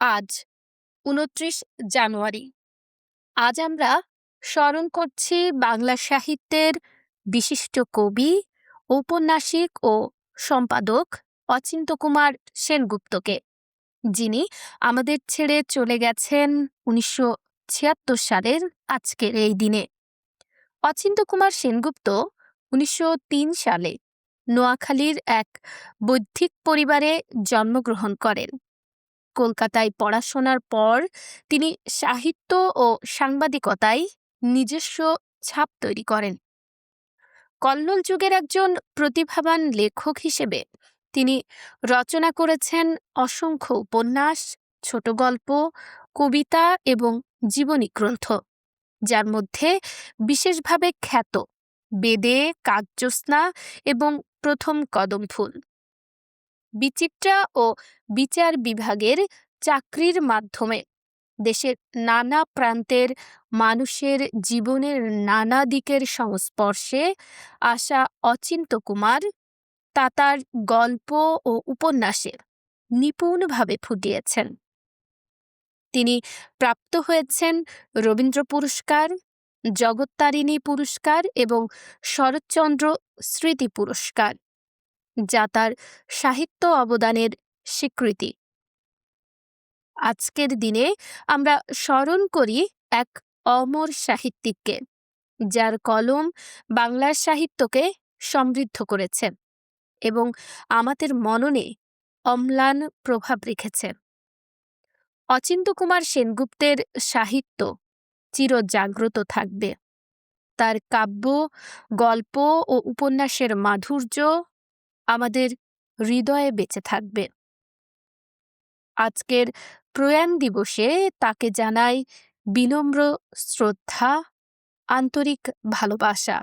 আজ, উনত্রিশ জানুয়ারি। আজ আমরা স্মরণ করছি বাংলা সাহিত্যের বিশিষ্ট কবি, ঔপন্যাসিক ও সম্পাদক অচিন্ত কুমার সেনগুপ্তকে, যিনি আমাদের ছেড়ে চলে গেছেন উনিশশো ছিয়াত্তর সালের আজকের এই দিনে। অচিন্ত কুমার সেনগুপ্ত উনিশশো তিন সালে নোয়াখালীর এক বৌদ্ধিক পরিবারে জন্মগ্রহণ করেন। কলকাতায় পড়াশোনার পর তিনি সাহিত্য ও সাংবাদিকতায় নিজস্ব ছাপ তৈরি করেন। কল্লোল যুগের একজন প্রতিভাবান লেখক হিসেবে তিনি রচনা করেছেন অসংখ্য উপন্যাস, ছোট গল্প, কবিতা এবং জীবনী গ্রন্থ, যার মধ্যে বিশেষভাবে খ্যাত বেদে, কাকজ্যোৎস্না এবং প্রথম কদম ফুল বিচিত্রা ও বিচার বিভাগের চাকরির মাধ্যমে দেশের নানা প্রান্তের মানুষের জীবনের নানা দিকের সংস্পর্শে আসা অচিন্ত কুমার তা তার গল্প ও উপন্যাসে নিপুণভাবে ফুটিয়েছেন। তিনি প্রাপ্ত হয়েছেন রবীন্দ্র পুরস্কার, জগত্তারিণী পুরস্কার এবং শরৎচন্দ্র স্মৃতি পুরস্কার। যা তার সাহিত্য অবদানের স্বীকৃতি। আজকের দিনে আমরা স্মরণ করি এক অমর সাহিত্যিককে, যার কলম বাংলার সাহিত্যকে সমৃদ্ধ করেছে এবং আমাদের মননে অম্লান প্রভাব রেখেছে। অচিন্ত কুমার সেনগুপ্তের সাহিত্য চিরজাগ্রত থাকবে। তার কাব্য, গল্প ও উপন্যাসের মাধুর্য আমাদের হৃদয়ে বেঁচে থাকবে। আজকের প্রয়াণ দিবসে তাকে জানাই বিনম্র শ্রদ্ধা আন্তরিক ভালোবাসা।